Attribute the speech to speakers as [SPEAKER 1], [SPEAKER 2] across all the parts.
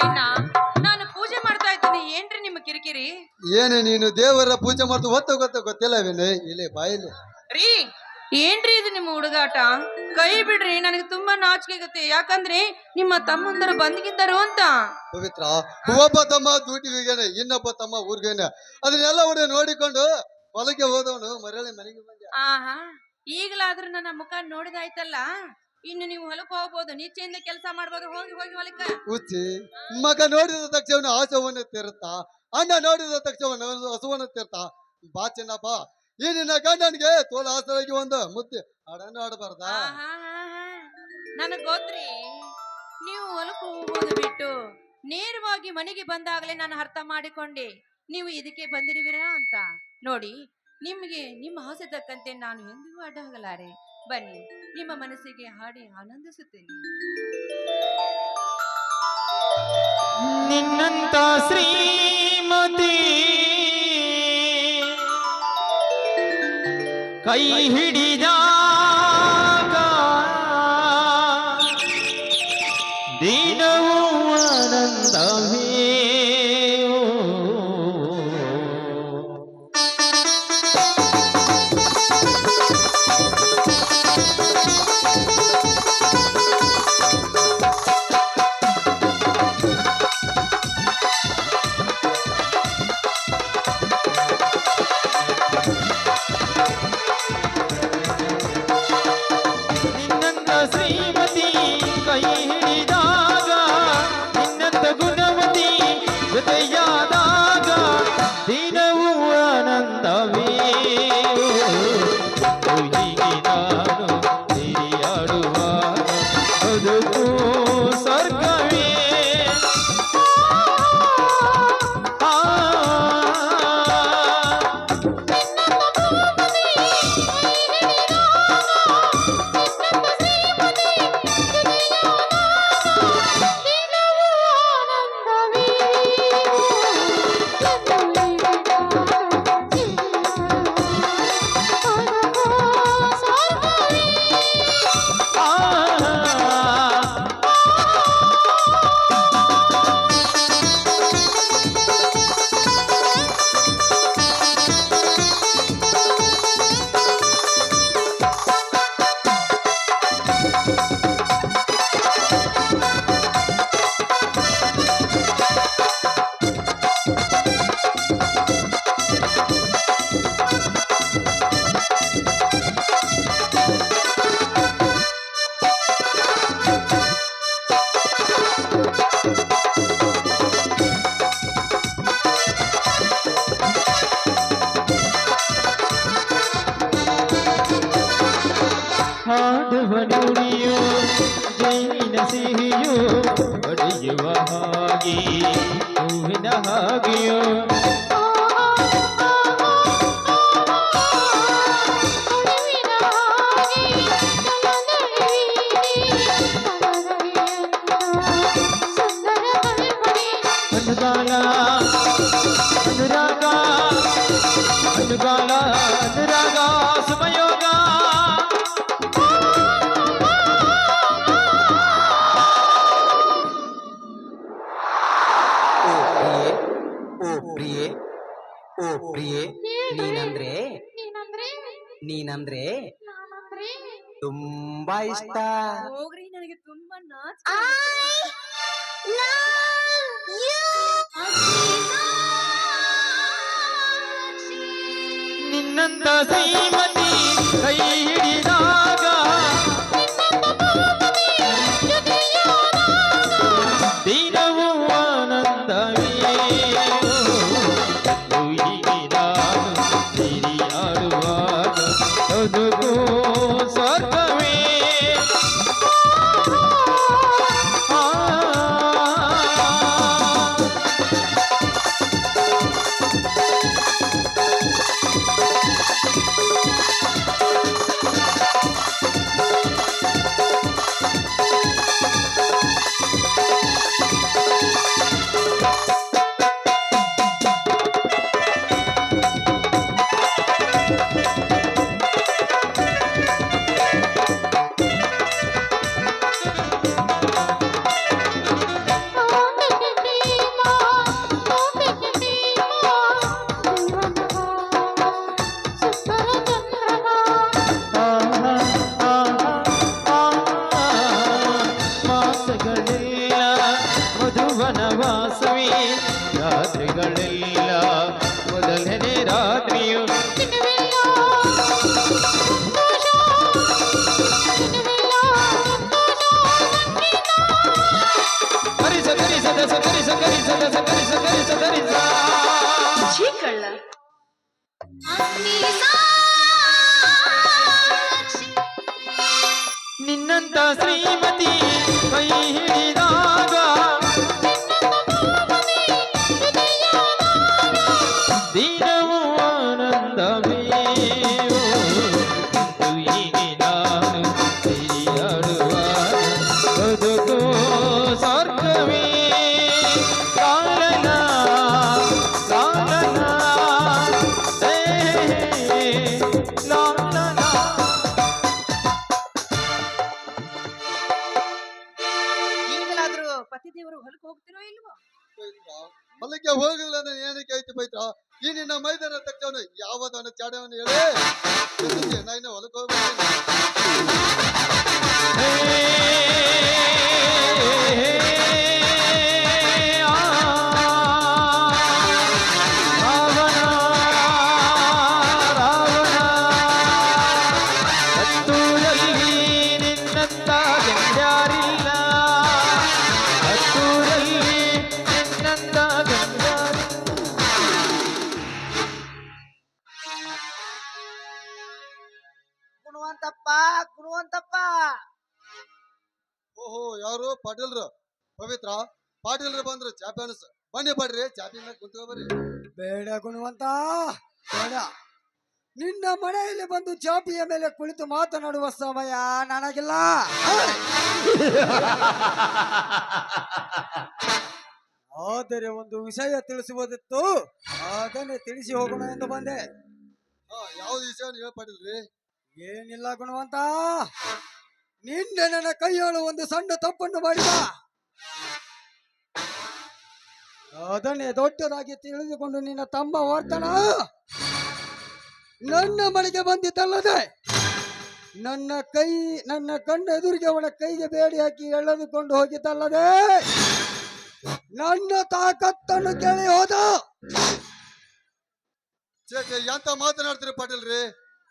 [SPEAKER 1] ಕೈನ ನಾನು ಪೂಜೆ ಮಾಡ್ತಾ ಇದ್ದೀನಿ. ಏನ್ರಿ ನಿಮ್ಮ ಕಿರಿಕಿರಿ?
[SPEAKER 2] ಏನೇ ನೀನು ದೇವರ ಪೂಜೆ ಮಾಡ್ತು ಹೊತ್ತ ಗೊತ್ತ ಗೊತ್ತಿಲ್ಲ ವಿನಯ್. ಇಲ್ಲಿ ಬಾಯಿಲಿ
[SPEAKER 1] ರೀ ಏನ್ರಿ ಇದು ನಿಮ್ಮ ಹುಡುಗಾಟ? ಕೈ ಬಿಡ್ರಿ ನನಗೆ ತುಂಬಾ ನಾಚಿಕೆ ಆಗುತ್ತೆ ಯಾಕಂದ್ರೆ ನಿಮ್ಮ ತಮ್ಮಂದರು ಬಂದ್ಗಿದ್ದಾರು ಅಂತ.
[SPEAKER 2] ಪವಿತ್ರ ಒಬ್ಬ ತಮ್ಮ ಡ್ಯೂಟಿಗೆ ಹೋಗ್ಯಾನೆ ಇನ್ನೊಬ್ಬ ತಮ್ಮ ಊರ್ಗೇನೆ ಅದನ್ನೆಲ್ಲ ಹುಡುಗ ನೋಡಿಕೊಂಡು ಹೊಲಕ್ಕೆ ಹೋದವನು ಮರಳಿ ಮನೆಗೆ ಬಂದ
[SPEAKER 1] ಆಹಾ ಈಗಲಾದ್ರೂ ನನ್ನ ಮುಖ ನೋಡಿದಾಯ್ತಲ್ಲ? ಇನ್ನು ನೀವು ಹೊಲಕ್ಕೆ ಹೋಗ್ಬೋದು ನಿಶ್ಚಯಿಂದ ಕೆಲಸ ಮಾಡ್ಬೋದು ಹೋಗಿ ಹೋಗಿ ಹೊಲಕ್ಕೆ.
[SPEAKER 2] ಹುಚ್ಚಿ ಮಗ ನೋಡಿದ ತಕ್ಷಣ ಆಸವನ್ನು ತೆರುತ್ತಾ ಅಣ್ಣ ನೋಡಿದ ತಕ್ಷಣ ಹಸುವನ್ನು ತೆರುತ್ತಾ ಬಾ ಚೆನ್ನಪ್ಪ ಬಾ ಈ ನಿನ್ನ ಗಂಡನಿಗೆ ತೋಲ ಆಸರಾಗಿ ಒಂದು ಮುದ್ದೆ. ಹಾಡನ್ನು ಹಾಡಬಾರ್ದ
[SPEAKER 1] ನನಗ್ ಗೊತ್ತ್ರಿ ನೀವು ಹೊಲಕ್ಕೆ ಹೋಗೋದು ಬಿಟ್ಟು ನೇರವಾಗಿ ಮನೆಗೆ ಬಂದಾಗಲೇ ನಾನು ಅರ್ಥ ಮಾಡಿಕೊಂಡೆ. ನೀವು ಇದಕ್ಕೆ ಬಂದಿರುವಿರಾ ಅಂತ. ನೋಡಿ ನಿಮಗೆ ನಿಮ್ಮ ಆಸೆ ತಕ್ಕಂತೆ ನಾನು ಎಂದಿಗೂ ಅಡ್ಡ ಬನ್ನಿ ನಿಮ್ಮ ಮನಸ್ಸಿಗೆ ಹಾಡಿ ಆನಂದಿಸುತ್ತೇನೆ.
[SPEAKER 3] ನಿನ್ನಂತ ಶ್ರೀಮತಿ ಕೈ ಹಿಡಿದಾಗ Thank you. ಪಡೆಯುವ ಹಾಗೆ ಹೂವಿನ ಹಾಗೆಯೋ
[SPEAKER 4] ಓ ಪ್ರಿಯೆ ನೀನಂದ್ರೆ ನೀನಂದ್ರೆ? ತುಂಬಾ ಇಷ್ಟ.
[SPEAKER 1] ಹೋಗ್ರಿ ನನಗೆ ತುಂಬಾ ನಾಚ
[SPEAKER 3] ನಿನ್ನಂತ ಸೈಮತಿ ಕೈ ಹಿಡಿದಾಗ ನಿನ್ನಂತ
[SPEAKER 1] ಹೊಲಕ್ಕೆ
[SPEAKER 2] ಹೋಗಲಿಲ್ಲ ನಾನು ಏನಕ್ಕೆ ಐತಿ ಮೈತ್ರ? ಈ ನಿನ್ನ ಮೈದಾನ ತಕ್ಷಣ ಯಾವದವನ ಚಾಡವನು ಹೇಳಿ? ಹೊಲಕ್ಕೆ ಹೋಗ್ಬೇಕು ಚಾಪಿ ಅನಸ್. ಬನ್ನಿ ಬಡ್ರಿ ಚಾಪಿ ಮೇಲೆ ಕುಂತ್ಕೊಬರ್ರಿ
[SPEAKER 5] ಬೇಡ ಗುಣವಂತ ಬೇಡ. ನಿನ್ನ ಮನೆಯಲ್ಲಿ ಬಂದು ಚಾಪಿಯ ಮೇಲೆ ಕುಳಿತು ಮಾತನಾಡುವ ಸಮಯ ನನಗಿಲ್ಲ. ಆದರೆ ಒಂದು ವಿಷಯ ತಿಳಿಸುವುದಿತ್ತು. ಅದನ್ನೇ ತಿಳಿಸಿ ಹೋಗೋಣ ಎಂದು ಬಂದೆ.
[SPEAKER 2] ಹಾ ಯಾವ್ದು ವಿಷಯ ಹೇಳ್ಪಡಿದ್ರಿ
[SPEAKER 5] ಏನಿಲ್ಲ ಗುಣವಂತ. ನಿನ್ನೆ ನನ್ನ ಕೈಯಾಳು ಒಂದು ಸಣ್ಣ ತಪ್ಪನ್ನು ಮಾಡಿದ. ಅದನ್ನೇ ದೊಡ್ಡದಾಗಿ ತಿಳಿದುಕೊಂಡು ನಿನ್ನ ತಮ್ಮ ವರ್ತನ ನನ್ನ ಮನೆಗೆ ಬಂದಿದ್ದಲ್ಲದೆ ನನ್ನ ಕೈ, ನನ್ನ ಕಣ್ಣು ಎದುರಿಗೆ ಅವನ ಕೈಗೆ ಬೇಡಿ ಹಾಕಿ ಎಳೆದುಕೊಂಡು ಹೋಗಿದ್ದಲ್ಲದೆ ನನ್ನ ತಾಕತ್ತನ್ನು ಕೇಳಿ ಹೋದ.
[SPEAKER 2] ಎಂತ ಮಾತನಾಡ್ತೀರಿ ಪಾಟೀಲ್ರಿ?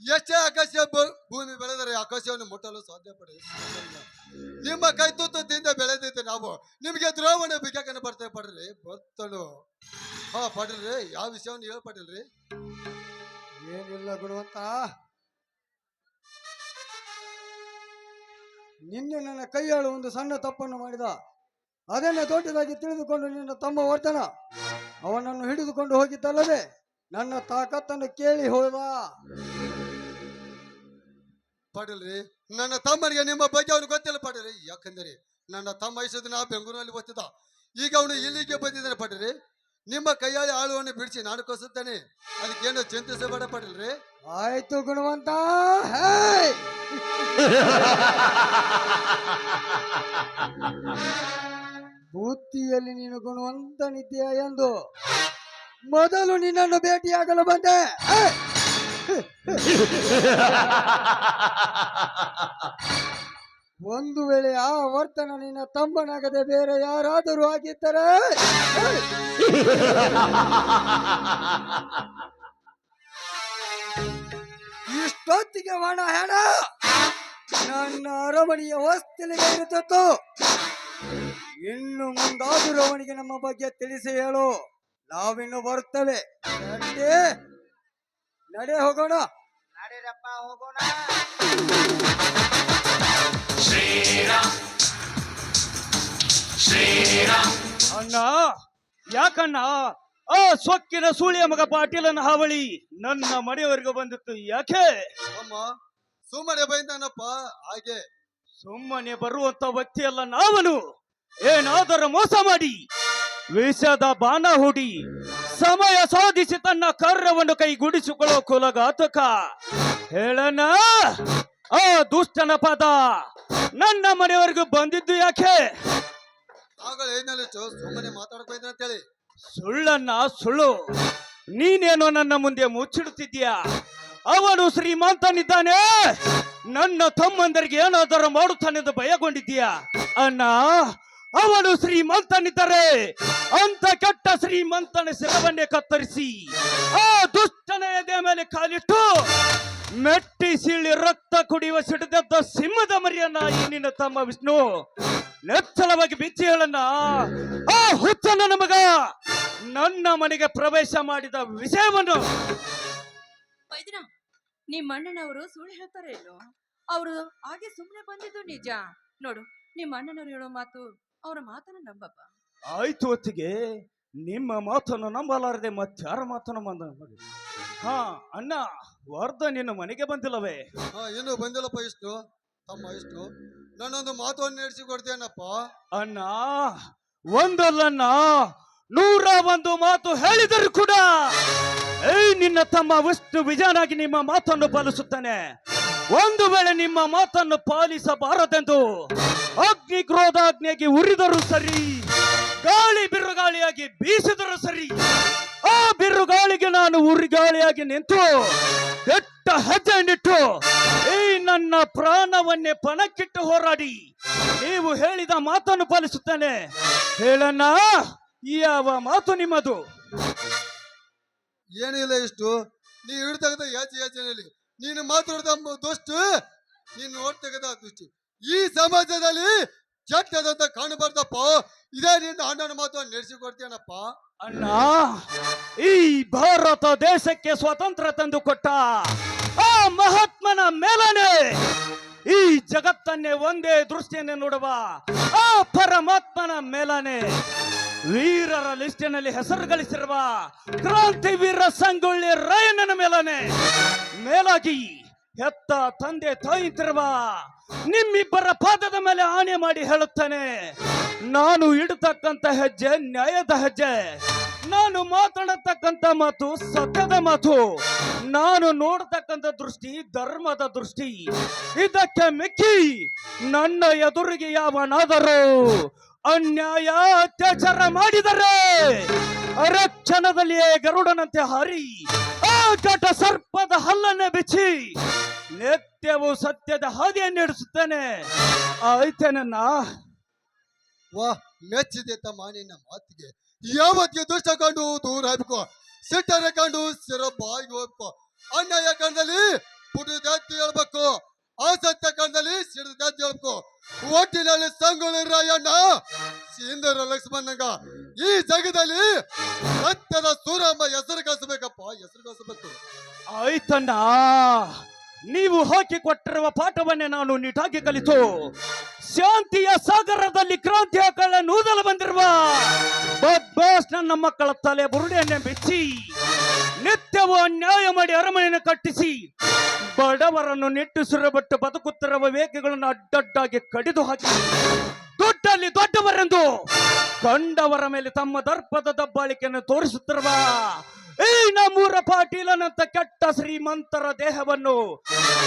[SPEAKER 2] ಎಷ್ಟೇ ಆಕಾಶ ಭೂಮಿ ಬೆಳೆದರೆ ಆಕಾಶವನ್ನು ಮುಟ್ಟಲು ಸಾಧ್ಯ ಪಡಿ ನಿಮ್ಮ ಕೈ ತುತ್ತದಿಂದ ಬೆಳೆದಿದ್ದು ನಾವು ನಿಮಗೆ ದ್ರೋವಣ ಬಿಕ್ಕನ ಬರ್ತೇವೆ ಪಡ್ರಿ ಬರ್ತಳು ಹಾ ಪಡ್ರಿ. ಯಾವ ವಿಷಯವನ್ನು ಹೇಳಿ ಪಾಟೀಲ್ರಿ
[SPEAKER 5] ಏನಿಲ್ಲ ಗುಣವಂತ ನಿನ್ನೆ ನನ್ನ ಕೈಯಾಳು ಒಂದು ಸಣ್ಣ ತಪ್ಪನ್ನು ಮಾಡಿದ. ಅದನ್ನೇ ದೊಡ್ಡದಾಗಿ ತಿಳಿದುಕೊಂಡು ನಿನ್ನ ತಮ್ಮ ವರ್ತನ ಅವನನ್ನು ಹಿಡಿದುಕೊಂಡು ಹೋಗಿದ್ದಲ್ಲದೆ ನನ್ನ ತಾಕತ್ತನ್ನು ಕೇಳಿ ಹೋದ.
[SPEAKER 2] ಪಾಟೀಲ್ರಿ ನನ್ನ ತಮ್ಮನಿಗೆ ನಿಮ್ಮ ಬಗ್ಗೆ ಅವನು ಗೊತ್ತಿಲ್ಲ ಪಾಟೀಲ್ರಿ ಯಾಕಂದರೆ ನನ್ನ ತಮ್ಮ ಇಷ್ಟು ದಿನ ಬೆಂಗಳೂರಿನಲ್ಲಿ ಓದ್ತಿದ್ದ. ಈಗ ಅವನು ಇಲ್ಲಿಗೆ ಬಂದಿದ್ದಾನೆ ಪಾಟೀಲ್ರಿ ನಿಮ್ಮ ಕೈಯಲ್ಲಿ ಆಳುವನ್ನು ಬಿಡಿಸಿ ನಾನು ಕಸುತ್ತಾನೆ ಅದಕ್ಕೇನು ಚಿಂತಿಸಬೇಡ ಪಾಟೀಲ್ರಿ
[SPEAKER 5] ಆಯ್ತು ಗುಣವಂತ. ಹೇ ಬುತ್ತಿಯಲ್ಲಿ ನೀನು ಗುಣವಂತನಿದ್ದೀಯ ಎಂದು ಮೊದಲು ನಿನ್ನನ್ನು ಭೇಟಿಯಾಗಲು ಬಂದೆ! ಒಂದು ವೇಳೆ ಆ ವರ್ತನ ನಿನ್ನ ತಂಬನಾಗದೆ ಬೇರೆ ಯಾರಾದರೂ ಆಗಿದ್ದರೆ! ಇಷ್ಟೊತ್ತಿಗೆ ಒಣ ಹೆಣ, ನನ್ನ ಅರಮನೆಯ ಹೊಸ್ತಿಲಿಗೆ ಇರುತ್ತಿತ್ತು. ಇನ್ನು ಮುಂದಾದರೂ ಅವನಿಗೆ ನಮ್ಮ ಬಗ್ಗೆ ತಿಳಿಸಿ ಹೇಳು. ನಾವಿನ್ನು ಬರುತ್ತವೆ. ನಡೆ ಹೋಗೋಣ. ನಡೆರಪ್ಪ, ಹೋಗೋಣ.
[SPEAKER 6] ಅಣ್ಣ ಯಾಕಣ್ಣ? ಆ ಸೊಕ್ಕಿನ ಸೂಳಿಯ ಮಗ ಪಾಟೀಲನ ಹಾವಳಿ ನನ್ನ ಮನೆಯವರೆಗೂ ಬಂದಿತ್ತು ಯಾಕೆ?
[SPEAKER 2] ಅಮ್ಮ ಸುಮ್ಮನೆ ಬೈದಾನಪ್ಪ ಹಾಗೆ.
[SPEAKER 6] ಸುಮ್ಮನೆ ಬರುವಂತ ವ್ಯಕ್ತಿಯಲ್ಲ ನಾವನು. ಏನಾದರೂ ಮೋಸ ಮಾಡಿ ವಿಷದ ಬಾಣ ಹೂಡಿ ಸಮಯ ಸಾಧಿಸಿ ತನ್ನ ಕಾರ್ಯವನ್ನು ಕೈಗೂಡಿಸಿಕೊಳ್ಳೋ ಕುಲಘಾತಕ. ಹೇಳನ ಆ ದುಷ್ಟನ ಪದ ನನ್ನ ಮನೆಯವರೆಗೂ ಬಂದಿದ್ದು ಯಾಕೆ?
[SPEAKER 2] ಅಂತೇಳಿ.
[SPEAKER 6] ಸುಳ್ಳನ್ನ ಸುಳ್ಳು. ನೀನೇನೋ ನನ್ನ ಮುಂದೆ ಮುಚ್ಚಿಡುತ್ತಿದ್ದೀಯಾ ಅವನು ಶ್ರೀಮಂತನಿದ್ದಾನೆ. ನನ್ನ ತಮ್ಮಂದರಿಗೆ ಏನಾದರೂ ಮಾಡುತ್ತಾನೆಂದು ಭಯಗೊಂಡಿದ್ದೀಯಾ? ಅಣ್ಣ, ಅವನು ಶ್ರೀಮಂತನಿದ್ದರೆ ಅಂತ ಕೆಟ್ಟ ಶ್ರೀಮಂತನ ಶಿರವನ್ನೇ ಕತ್ತರಿಸಿ, ಆ ದುಷ್ಟನ ಎದೆ ಮೇಲೆ ಕಾಲಿಟ್ಟು ಮೆಟ್ಟಿ ಸೀಳಿ ರಕ್ತ ಕುಡಿಯುವ ಸಿಡಿದದ್ದ ಸಿಂಹದ ಮರಿಯನ್ನ ಈ ನಿನ್ನ ತಮ್ಮ ವಿಷ್ಣು ನೆಚ್ಚಳವಾಗಿ ಬಿಚ್ಚಿ ಹೇಳನ್ನ ಆ ಹುಚ್ಚ ನಮಗ ನನ್ನ ಮನೆಗೆ ಪ್ರವೇಶ ಮಾಡಿದ ವಿಷಯವನ್ನು
[SPEAKER 1] ಮೈದಿನ ನಿಮ್ಮ ಅಣ್ಣನವರು ಸುಳ್ಳು ಹೇಳ್ತಾರೆ ಇಲ್ಲೋ? ಅವರು ಹಾಗೆ ಸುಮ್ಮನೆ ಬಂದಿದ್ದು ನಿಜ. ನೋಡು ನಿಮ್ಮ ಅಣ್ಣನವರು ಹೇಳೋ ಮಾತು ಅವರ ಮಾತನ್ನು ನಂಬಪ್ಪ.
[SPEAKER 6] ಆಯ್ತು ಹೊತ್ತಿಗೆ ನಿಮ್ಮ ಮಾತನ್ನು ನಂಬಲಾರದೆ ಮತ್ತಾರ ಮಾತನ್ನು ಬಂದ ಹಾ ಅಣ್ಣ ವರ್ಧ ನಿನ್ನ ಮನೆಗೆ ಬಂದಿಲ್ಲವೇ?
[SPEAKER 2] ಹಾ ಇನ್ನು ಬಂದಿಲ್ಲಪ್ಪ ಇಷ್ಟು. ತಮ್ಮ ಇಷ್ಟು. ನನ್ನೊಂದು ಮಾತನ್ನು ನಡೆಸಿ ಕೊಡ್ತೇನಪ್ಪ?
[SPEAKER 6] ಅಣ್ಣ, ಒಂದಲ್ಲಣ್ಣ, ನೂರ ಒಂದು ಮಾತು ಹೇಳಿದರು ಕೂಡ, ಏಯ್, ನಿನ್ನ ತಮ್ಮ ವಿಷ್ಣು ವಿಜಾನಾಗಿ ನಿಮ್ಮ ಮಾತನ್ನು ಪಾಲಿಸುತ್ತಾನೆ. ಒಂದು ವೇಳೆ ನಿಮ್ಮ ಮಾತನ್ನು ಪಾಲಿಸಬಾರದೆಂದು ಅಗ್ನಿ ಕ್ರೋಧಾಗ್ನಿಯಾಗಿ ಉರಿದರೂ ಸರಿ, ಗಾಳಿ ಬಿರುಗಾಳಿಯಾಗಿ ಬೀಸಿದರೂ ಸರಿ ಬಿರುಗಾಳಿಗೆ ನಾನು ಉರಿಗಾಳಿಯಾಗಿ ನಿಂತು ದಟ್ಟ ನಿಟ್ಟು ಈ ನನ್ನ ಪ್ರಾಣವನ್ನೇ ಪಣಕ್ಕಿಟ್ಟು ಹೋರಾಡಿ ನೀವು ಹೇಳಿದ ಮಾತನ್ನು ಪಾಲಿಸುತ್ತೇನೆ. ಹೇಳಣ್ಣ ಯಾವ ಮಾತು ನಿಮ್ಮದು?
[SPEAKER 2] ಏನಿಲ್ಲ ಇಷ್ಟು. ನೀ ಹಿಡ್ತಗದ ಯಾಚೆ ಯಾಚನೆಯಲ್ಲಿ. ನೀನು ಮಾತಾಡಿದ ದೋಸ್ತು ನೀನು ನೋಡ್ತಗದ ದೃಷ್ಟಿ. ಈ ಸಮಾಜದಲ್ಲಿ ಕೆಟ್ಟದಂತ ಕಾಣಬಾರ್ದಪ್ಪ ಇದೇ ನಿನ್ನ ಅಣ್ಣನ ಮಾತು ನಡೆಸಿ ಕೊಡ್ತೇನಪ್ಪ
[SPEAKER 6] ಅಣ್ಣ, ಈ ಭಾರತ ದೇಶಕ್ಕೆ ಸ್ವಾತಂತ್ರ್ಯ ತಂದು ಕೊಟ್ಟ ಆ ಮಹಾತ್ಮನ ಮೇಲನೆ ಈ ಜಗತ್ತನ್ನೇ ಒಂದೇ ದೃಷ್ಟಿಯನ್ನು ನೋಡುವ ಆ ಪರಮಾತ್ಮನ ಮೇಲನೆ ವೀರರ ಲಿಸ್ಟಿನಲ್ಲಿ ಹೆಸರು ಗಳಿಸಿರುವ ಕ್ರಾಂತಿ ವೀರ ಸಂಗೊಳ್ಳಿ ರಾಯಣ್ಣನ ಮೇಲನೆ ಮೇಲಾಗಿ ಹೆತ್ತ ತಂದೆ ತಾಯಿತಿರುವ ನಿಮ್ಮಿಬ್ಬರ ಪಾದದ ಮೇಲೆ ಆಣೆ ಮಾಡಿ ಹೇಳುತ್ತೇನೆ, ನಾನು ಇಡತಕ್ಕಂತ ಹೆಜ್ಜೆ, ನ್ಯಾಯದ ಹೆಜ್ಜೆ, ನಾನು ಮಾತಾಡತಕ್ಕಂತ ಮಾತು ಸತ್ಯದ ಮಾತು, ನಾನು ನೋಡತಕ್ಕಂತ ದೃಷ್ಟಿ ಧರ್ಮದ ದೃಷ್ಟಿ, ಇದಕ್ಕೆ ಮಿಕ್ಕಿ ನನ್ನ ಎದುರಿಗೆ ಯಾವನಾದರೂ ಅನ್ಯಾಯ, ಅತ್ಯಾಚಾರ ಮಾಡಿದರೆ ಅರಕ್ಷಣದಲ್ಲಿಯೇ ಗರುಡನಂತೆ ಹಾರಿ ಆ ಘಟ ಸರ್ಪದ ಹಲ್ಲನ್ನೇ ಬಿಚ್ಚಿ ನಿತ್ಯವೂ ಸತ್ಯದ ಹಾದಿಯನ್ನು ನಡೆಸುತ್ತೇನೆ ಆಯ್ತೇನನ್ನ
[SPEAKER 2] ವಾ ಮೆಚ್ಚಿದೆ ತಮ್ಮ ನಿನ್ನ ಮಾತಿಗೆ ಯಾವತ್ತಿಗೆ ದುಷ್ಟ ಕಂಡು ದೂರ ಹಾಕೋ ಸಿಟ್ಟರೆ ಕಂಡು ಸಿರ ಬಾಯಿಗೆ ಹೋಗ್ಕೋ ಅನ್ಯಾಯ ಕಂಡಲ್ಲಿ ಜಾತಿ ಹೇಳ್ಬೇಕು. ಆಸಕ್ತ ಕಂಡಲ್ಲಿ ಸಿಡಿದ ಹೇಳ್ಬೇಕು ಒಟ್ಟಿನಲ್ಲಿ ಸಂಗೊಳ್ಳಿ ರಾಯಣ್ಣ ಲಕ್ಷ್ಮಣಂಗ ಈ ಜಗದಲ್ಲಿ ಸತ್ಯದ ಸೂರಮ್ಮ ಹೆಸರು ಕಸಬೇಕಪ್ಪ ಹೆಸರು ಕಸಬೇಕು
[SPEAKER 6] ಆಯ್ತಣ್ಣ ನೀವು ಹಾಕಿ ಕೊಟ್ಟಿರುವ ಪಾಠವನ್ನೇ ನಾನು ನೀಟಾಗಿ ಕಲಿತು. ಶಾಂತಿಯ ಸಾಗರದಲ್ಲಿ ಕ್ರಾಂತಿಯ ಕಳ್ಳ ನೂದಲು ಬಂದಿರುವ ನನ್ನ ಮಕ್ಕಳ ತಲೆ ಬುರುಡೆಯನ್ನೇ ಬಿಚ್ಚಿ. ನಿತ್ಯವೂ ಅನ್ಯಾಯ ಮಾಡಿ ಅರಮನೆಯನ್ನು ಕಟ್ಟಿಸಿ. ಬಡವರನ್ನು ನಿಟ್ಟುಸಿರಬಟ್ಟು ಬದುಕುತ್ತಿರುವ ವೇಗಗಳನ್ನು ಅಡ್ಡಡ್ಡಾಗಿ ಕಡಿದು ಹಾಕಿ. ದೊಡ್ಡಲ್ಲಿ ದೊಡ್ಡವರೆಂದು ಕಂಡವರ ಮೇಲೆ ತಮ್ಮ ದರ್ಪದ ದಬ್ಬಾಳಿಕೆಯನ್ನು ತೋರಿಸುತ್ತಿರುವ ಈ ನಮ್ಮೂರ ಪಾಟೀಲನಂತ ಕೆಟ್ಟ ಶ್ರೀಮಂತರ ದೇಹವನ್ನು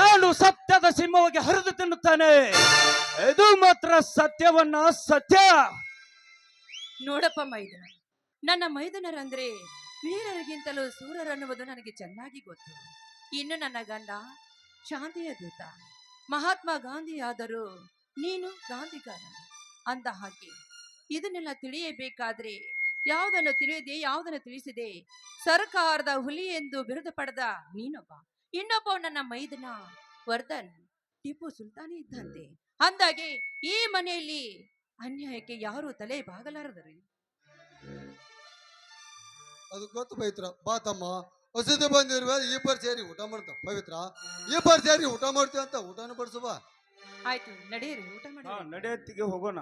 [SPEAKER 6] ನಾನು ಸತ್ಯದ ಸಿಂಹವಾಗಿ ಹರಿದು ತಿನ್ನುತ್ತಾನೆ. ಇದು ಮಾತ್ರ ಸತ್ಯವನ್ನ ಸತ್ಯ
[SPEAKER 1] ನೋಡಪ್ಪ ಮೈದನ, ನನ್ನ ಮೈದನರಂದ್ರೆ ವೀರರಿಗಿಂತಲೂ ಸೂರರನ್ನುವುದು ನನಗೆ ಚೆನ್ನಾಗಿ ಗೊತ್ತು. ಇನ್ನು ನನ್ನ ಗಂಡ ಶಾಂತಿಯ ದೂತ. ಮಹಾತ್ಮ ಗಾಂಧಿ ಆದರೂ ನೀನು ಗಾಂಧಿಗಾರ ಅಂದ ಹಾಗೆ, ಇದನ್ನೆಲ್ಲ ತಿಳಿಯಬೇಕಾದ್ರೆ ಯಾವುದನ್ನು ತಿಳಿಯದೆ ಯಾವುದನ್ನು ತಿಳಿಸಿದೆ? ಸರ್ಕಾರದ ಹುಲಿ ಎಂದು ಬಿರುದು ಪಡೆದ ನೀನೊಬ್ಬ. ಇನ್ನೊಬ್ಬ ನನ್ನ ಮೈದನ ವರ್ಧನ್. ಟಿಪ್ಪು ಸುಲ್ತಾನೇ ಇದ್ದಂತೆ. ಅಂದಾಗೆ ಈ ಮನೆಯಲ್ಲಿ ಅನ್ಯಾಯಕ್ಕೆ ಯಾರು ತಲೆ ಬಾಗಲಾರದರು.
[SPEAKER 2] ಅದು ಗೊತ್ತು ಪವಿತ್ರ? ಬಾ ತಮ್ಮ. ಹಸಿದು ಬಂದಿರುವ ಇಬ್ಬರು ಸೇರಿ ಊಟ ಮಾಡ್ತ ಪವಿತ್ರ. ಇಬ್ಬರು ಸೇರಿ ಊಟ ಮಾಡ್ತೀವಿ ಅಂತ ಊಟನ ಬಡಿಸುವ
[SPEAKER 1] ಆಯ್ತು ನಡೀರಿ ಊಟ ಮಾಡಿ.
[SPEAKER 6] ನಡೆಯತ್ತಿಗೆ ಹೋಗೋಣ.